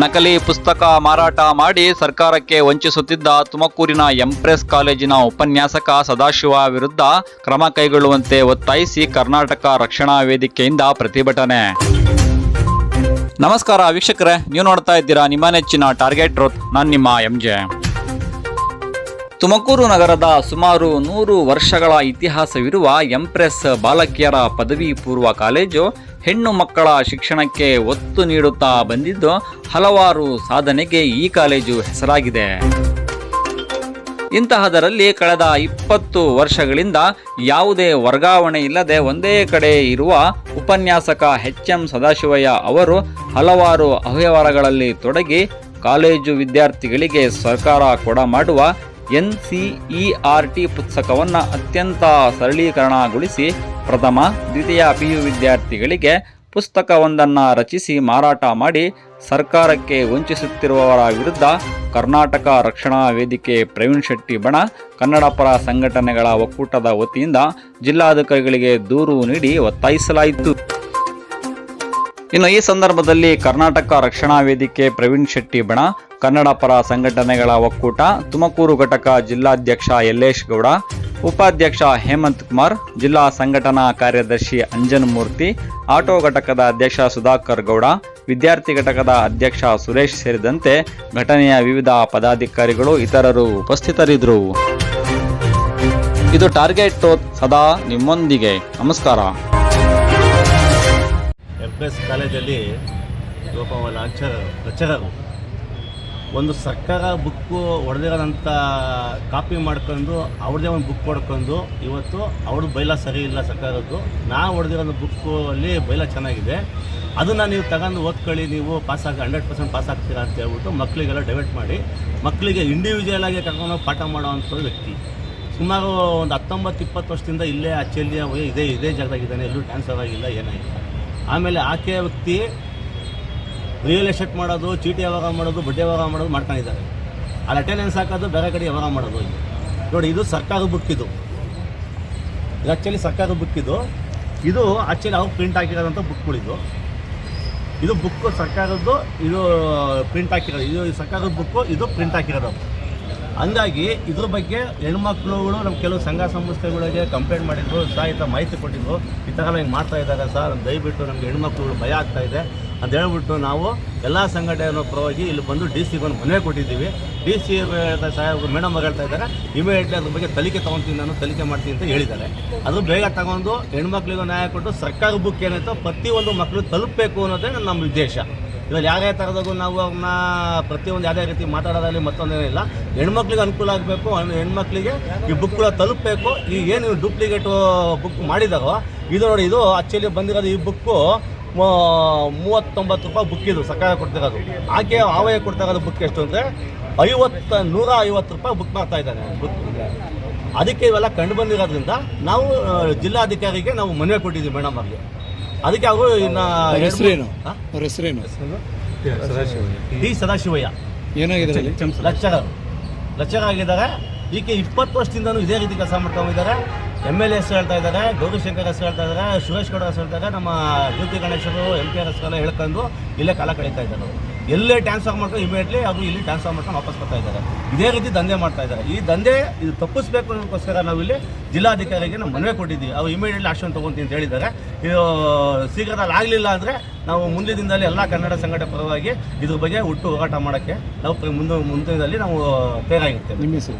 ನಕಲಿ ಪುಸ್ತಕ ಮಾರಾಟ ಮಾಡಿ ಸರ್ಕಾರಕ್ಕೆ ವಂಚಿಸುತ್ತಿದ್ದ ತುಮಕೂರಿನ ಎಂಪ್ರೆಸ್ ಕಾಲೇಜಿನ ಉಪನ್ಯಾಸಕ ಸದಾಶಿವ ವಿರುದ್ಧ ಕ್ರಮ ಕೈಗೊಳ್ಳುವಂತೆ ಒತ್ತಾಯಿಸಿ ಕರ್ನಾಟಕ ರಕ್ಷಣಾ ವೇದಿಕೆಯಿಂದ ಪ್ರತಿಭಟನೆ. ನಮಸ್ಕಾರ ವೀಕ್ಷಕರೇ, ನೀವು ನೋಡ್ತಾ ಇದ್ದೀರಾ ನಿಮ್ಮ ನೆಚ್ಚಿನ ಟಾರ್ಗೆಟ್ ರೋತ್ ನಾನು ನಿಮ್ಮ ಎಂ ಜೆ. ತುಮಕೂರು ನಗರದ ಸುಮಾರು ನೂರು ವರ್ಷಗಳ ಇತಿಹಾಸವಿರುವ ಎಂಪ್ರೆಸ್ ಬಾಲಕಿಯರ ಪದವಿ ಪೂರ್ವ ಕಾಲೇಜು ಹೆಣ್ಣು ಮಕ್ಕಳ ಶಿಕ್ಷಣಕ್ಕೆ ಒತ್ತು ನೀಡುತ್ತಾ ಬಂದಿದ್ದು ಹಲವಾರು ಸಾಧನೆಗೆ ಈ ಕಾಲೇಜು ಹೆಸರಾಗಿದೆ. ಇಂತಹದರಲ್ಲಿ ಕಳೆದ ಇಪ್ಪತ್ತು ವರ್ಷಗಳಿಂದ ಯಾವುದೇ ವರ್ಗಾವಣೆ ಇಲ್ಲದೆ ಒಂದೇ ಕಡೆ ಇರುವ ಉಪನ್ಯಾಸಕ ಎಚ್ ಎಂ ಸದಾಶಿವಯ್ಯ ಅವರು ಹಲವಾರು ಅವ್ಯವಹಾರಗಳಲ್ಲಿ ತೊಡಗಿ ಕಾಲೇಜು ವಿದ್ಯಾರ್ಥಿಗಳಿಗೆ ಸರ್ಕಾರ ಕೊಡ ಮಾಡುವ N C E R T ಪುಸ್ತಕವನ್ನು ಅತ್ಯಂತ ಸರಳೀಕರಣಗೊಳಿಸಿ ಪ್ರಥಮ, ದ್ವಿತೀಯ ಪಿ ಯು ವಿದ್ಯಾರ್ಥಿಗಳಿಗೆ ಪುಸ್ತಕವೊಂದನ್ನು ರಚಿಸಿ ಮಾರಾಟ ಮಾಡಿ ಸರ್ಕಾರಕ್ಕೆ ವಂಚಿಸುತ್ತಿರುವವರ ವಿರುದ್ಧ ಕರ್ನಾಟಕ ರಕ್ಷಣಾ ವೇದಿಕೆ ಪ್ರವೀಣ್ ಶೆಟ್ಟಿ ಬಣ ಕನ್ನಡ ಪರ ಸಂಘಟನೆಗಳ ಒಕ್ಕೂಟದ ವತಿಯಿಂದ ಜಿಲ್ಲಾಧಿಕಾರಿಗಳಿಗೆ ದೂರು ನೀಡಿ ಒತ್ತಾಯಿಸಲಾಯಿತು. ಇನ್ನು ಈ ಸಂದರ್ಭದಲ್ಲಿ ಕರ್ನಾಟಕ ರಕ್ಷಣಾ ವೇದಿಕೆ ಪ್ರವೀಣ್ ಶೆಟ್ಟಿ ಬಣ ಕನ್ನಡ ಪರ ಸಂಘಟನೆಗಳ ಒಕ್ಕೂಟ, ತುಮಕೂರು ಘಟಕ ಜಿಲ್ಲಾಧ್ಯಕ್ಷ ಯಲ್ಲೇಶ್ ಗೌಡ, ಉಪಾಧ್ಯಕ್ಷ ಹೇಮಂತ್ ಕುಮಾರ್, ಜಿಲ್ಲಾ ಸಂಘಟನಾ ಕಾರ್ಯದರ್ಶಿ ಅಂಜನ್ ಮೂರ್ತಿ, ಆಟೋ ಘಟಕದ ಅಧ್ಯಕ್ಷ ಸುಧಾಕರ್ ಗೌಡ, ವಿದ್ಯಾರ್ಥಿ ಘಟಕದ ಅಧ್ಯಕ್ಷ ಸುರೇಶ್ ಸೇರಿದಂತೆ ಘಟನೆಯ ವಿವಿಧ ಪದಾಧಿಕಾರಿಗಳು ಇತರರು ಉಪಸ್ಥಿತರಿದ್ದರು. ಇದು ಟಾರ್ಗೆಟ್ ಸದಾ ನಿಮ್ಮೊಂದಿಗೆ. ನಮಸ್ಕಾರ. ಎಸ್ ಕಾಲೇಜಲ್ಲಿ ಒಂದು ಸರ್ಕಾರ ಬುಕ್ಕು ಹೊಡೆದಿರೋದಂಥ ಕಾಪಿ ಮಾಡ್ಕೊಂಡು ಅವ್ರದ್ದೇ ಒಂದು ಬುಕ್ ಹೊಡ್ಕೊಂಡು ಇವತ್ತು ಅವ್ರದ್ದು ಬೈಲ ಸರಿ ಇಲ್ಲ ಸರ್ಕಾರದ್ದು. ನಾವು ಹೊಡೆದಿರೋ ಬುಕ್ಕು ಅಲ್ಲಿ ಬೈಲ ಚೆನ್ನಾಗಿದೆ. ಅದನ್ನು ನೀವು ತಗೊಂಡು ಓದ್ಕೊಳ್ಳಿ, ನೀವು ಪಾಸ್ ಆಗಿ ಹಂಡ್ರೆಡ್ ಪರ್ಸೆಂಟ್ ಪಾಸ್ ಆಗ್ತೀರಾ ಅಂತ ಹೇಳ್ಬಿಟ್ಟು ಮಕ್ಕಳಿಗೆಲ್ಲ ಡೈವರ್ಟ್ ಮಾಡಿ ಮಕ್ಕಳಿಗೆ ಇಂಡಿವಿಜುವಲ್ ಆಗಿ ಕರ್ಕೊಂಡು ಪಾಠ ಮಾಡೋವಂಥ ವ್ಯಕ್ತಿ. ಸುಮಾರು ಒಂದು ಹತ್ತೊಂಬತ್ತು, ಇಪ್ಪತ್ತು ವರ್ಷದಿಂದ ಇಲ್ಲೇ ಅಚ್ಚಲ್ಲಿ ಇದೇ ಇದೇ ಜಾಗದಾಗಿದ್ದಾನೆ ಎಲ್ಲೂ ಟ್ರಾನ್ಸ್ಫರ್ ಆಗಿಲ್ಲ, ಏನಾಗಿಲ್ಲ. ಆಮೇಲೆ ಆಕೆ ವ್ಯಕ್ತಿ ರಿಯಲ್ ಎಸ್ಟೇಟ್ ಮಾಡೋದು, ಚೀಟಿ ವ್ಯವಹಾರ ಮಾಡೋದು, ಬಡ್ಡಿ ವ್ಯವಹಾರ ಮಾಡೋದು ಮಾಡ್ಕೊಂಡಿದ್ದಾರೆ. ಅಲ್ಲಿ ಅಟೆಂಡೆನ್ಸ್ ಹಾಕೋದು ಬೇರೆ ಕಡೆ ವ್ಯವಹಾರ ಮಾಡೋದು ನೋಡಿ, ಇದು ಸರ್ಕಾರದ ಬುಕ್ ಇದು. ಇದು ಆ್ಯಕ್ಚುಲಿ ಸರ್ಕಾರದ ಬುಕ್ ಇದು. ಇದು ಆ್ಯಕ್ಚುಲಿ ಅವ್ರು ಪ್ರಿಂಟ್ ಹಾಕಿರೋದಂಥ ಬುಕ್ಗಳಿದು ಇದು. ಬುಕ್ ಸರ್ಕಾರದ್ದು, ಇದು ಪ್ರಿಂಟ್ ಹಾಕಿರೋದು. ಇದು ಸರ್ಕಾರದ ಬುಕ್ಕು ಇದು ಪ್ರಿಂಟ್ ಹಾಕಿರೋದು. ಹಂಗಾಗಿ ಇದ್ರ ಬಗ್ಗೆ ಹೆಣ್ಮಕ್ಳುಗಳು ನಮ್ಮ ಕೆಲವು ಸಂಘ ಸಂಸ್ಥೆಗಳಿಗೆ ಕಂಪ್ಲೇಂಟ್ ಮಾಡಿದ್ರು, ಸಹ ಈ ಮಾಹಿತಿ ಕೊಟ್ಟಿದ್ರು. ಈ ಥರ ಹಿಂಗೆ ಮಾಡ್ತಾ ಇದ್ದಾರೆ ಸರ್. ದಯವಿಟ್ಟು ನಮಗೆ ಹೆಣ್ಮಕ್ಳುಗಳು ಭಯ ಆಗ್ತಾ ಇದೆ. ಅಂತ ಹೇಳ್ಬಿಟ್ಟು ನಾವು ಎಲ್ಲ ಸಂಘಟನೆ ಪರವಾಗಿ ಇಲ್ಲಿ ಬಂದು ಡಿ ಸಿಗೆ ಒಂದು ಮನವಿ ಕೊಟ್ಟಿದ್ದೀವಿ. ಡಿ ಸಿ ಸಾಹೇಬ್ ಮೇಡಮ್ ಅವ್ರು ಹೇಳ್ತಾ ಇದ್ದಾರೆ ಇಮಿಡಿಯೇಟ್ಲಿ ಅದ್ರ ಬಗ್ಗೆ ತಲಿಕೆ ತೊಗೊತೀನಿ, ನಾನು ತನಿಖೆ ಮಾಡ್ತೀನಿ ಅಂತ ಹೇಳಿದ್ದಾರೆ. ಅದು ಬೇಗ ತಗೊಂಡು ಹೆಣ್ಮಕ್ಳಿಗೂ ನ್ಯಾಯ ಕೊಟ್ಟು ಸರ್ಕಾರ ಬುಕ್ ಏನೈತೋ ಪ್ರತಿಯೊಂದು ಮಕ್ಕಳು ತಲುಪಬೇಕು ಅನ್ನೋದೇ ನಮ್ಮ ಉದ್ದೇಶ. ಇದ್ರಲ್ಲಿ ಯಾವ್ಯಾವ ಥರದಾಗೂ ನಾವು ಅವ್ರನ್ನ ಪ್ರತಿಯೊಂದು ಯಾವುದೇ ರೀತಿ ಮಾತಾಡೋದಾಗಲಿ ಮತ್ತೊಂದೇನಿಲ್ಲ ಹೆಣ್ಮಕ್ಳಿಗೆ ಅನುಕೂಲ ಆಗಬೇಕು ಹೆಣ್ಮಕ್ಳಿಗೆ ಈ ಬುಕ್ಗಳ ತಲುಪಬೇಕು. ಈ ಏನು ಡೂಪ್ಲಿಕೇಟು ಬುಕ್ ಮಾಡಿದಾರೋ, ಇದು ನೋಡಿ, ಇದು ಆಕ್ಚುಲಿ ಬಂದಿರೋದು ಈ ಬುಕ್ಕು ಮೂವತ್ತೊಂಬತ್ತು ರೂಪಾಯಿ ಬುಕ್ ಇದು ಸರ್ಕಾರ ಕೊಡ್ತಿರೋದು. ಆಕೆ ಆವಯ ಕೊಡ್ತಾ ಇರೋದು ಬುಕ್ ಎಷ್ಟು ಅಂದರೆ ಐವತ್ತು ನೂರ ಐವತ್ತು ರೂಪಾಯಿ ಬುಕ್ ಮಾಡ್ತಾ ಇದ್ದಾನೆ. ಬುಕ್ ಅದಕ್ಕೆ ಇವೆಲ್ಲ ಕಂಡು ಬಂದಿರೋದ್ರಿಂದ ನಾವು ಜಿಲ್ಲಾಧಿಕಾರಿಗೆ ನಾವು ಮನವಿ ಕೊಟ್ಟಿದ್ದೀವಿ ಮೇಡಮ್ ಅವ್ರಿಗೆ. ಅದಕ್ಕೆ ಅವರು ಇನ್ನು ಹೆಸರೇನು? ಹೆಸರೇನು? ಡಿ ಸದಾಶಿವಯ್ಯ. ಏನಾಗಿದೆ ಲಚ್ಚರ ಲೆಕ್ಚರರ್ ಲೆಕ್ಚರ್ ಆಗಿದ್ದಾರೆ ಈಕೆ ಇಪ್ಪತ್ತು ವರ್ಷದಿಂದನೂ ಇದೇ ರೀತಿ ಕೆಲಸ ಮಾಡ್ಕೊಂಡಿದ್ದಾರೆ ಎಂ ಎಲ್ ಎ ಹೆಸರು ಹೇಳ್ತಾ ಇದ್ದಾರೆ, ಗೌರಿಶಂಕರ್ ಹೆಸರು ಹೇಳ್ತಾ ಇದ್ದಾರೆ ಸುರೇಶ್ ಗೌಡ ಹೆಸರು ಹೇಳ್ತಾ ಇದ್ದಾರೆ, ನಮ್ಮ ಜ್ಯೋತಿ ಗಣೇಶರು ಎಂ ಪಿ ಆರ್ ಹೆಸರೆಲ್ಲ ಹೇಳ್ಕೊಂಡು ಇಲ್ಲೇ ಕಾಲ ಕಳೀತಾ ಇದ್ದಾರೆ ಅವರು. ಎಲ್ಲೇ ಟ್ರಾನ್ಸ್ಫರ್ ಮಾಡ್ಕೊಂಡು ಇಮಿಡಿಯೇಟ್ಲಿ ಅವರು ಇಲ್ಲಿ ಟ್ರಾನ್ಸ್ಫರ್ ಮಾಡ್ಕೊಂಡು ವಾಪಸ್ ಬರ್ತಾ ಇದ್ದಾರೆ. ಇದೇ ರೀತಿ ದಂಧೆ ಮಾಡ್ತಾ ಇದ್ದಾರೆ. ಈ ದಂಧೆ ಇದು ತಪ್ಪಿಸ್ಬೇಕು ಅನ್ನೋದಕ್ಕೋಸ್ಕರ ನಾವು ಇಲ್ಲಿ ಜಿಲ್ಲಾಧಿಕಾರಿಗೆ ನಾವು ಮನವಿ ಕೊಟ್ಟಿದ್ದೀವಿ. ಅವು ಇಮಿಡಿಯೇಟ್ಲಿ ಆಕ್ಷನ್ ತೊಗೊಂತೀನಿ ಅಂತ ಹೇಳಿದ್ದಾರೆ. ಇದು ಶೀಘ್ರದಲ್ಲಿ ಆಗಲಿಲ್ಲ ಅಂದರೆ ನಾವು ಮುಂದಿನ ದಿನದಲ್ಲಿ ಎಲ್ಲ ಕನ್ನಡ ಸಂಘಟನೆ ಪರವಾಗಿ ಇದ್ರ ಬಗ್ಗೆ ಹುಟ್ಟು ಹೋರಾಟ ಮಾಡೋಕ್ಕೆ ನಾವು ಮುಂದೆ ಮುಂದಿನದಲ್ಲಿ ನಾವು ತಯಾರಾಗಿರ್ತೇವೆ. ನಿಮ್ಮ ಹೆಸರು?